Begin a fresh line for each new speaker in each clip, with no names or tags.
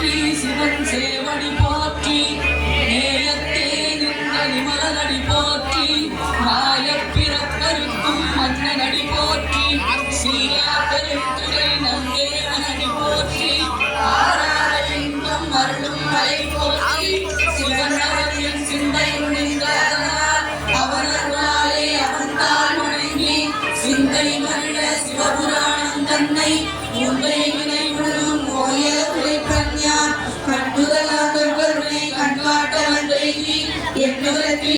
போற்றி சிவன் சேவடி போற்றி. நேயத்தே நின்ற நிமலனடி போற்றி de.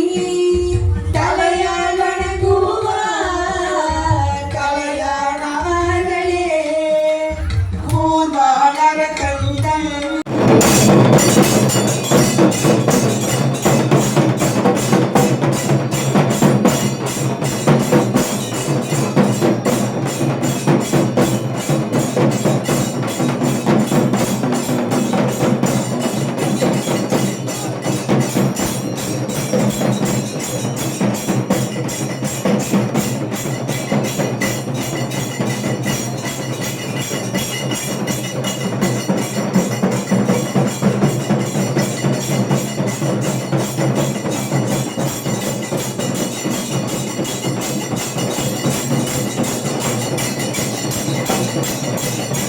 Yes.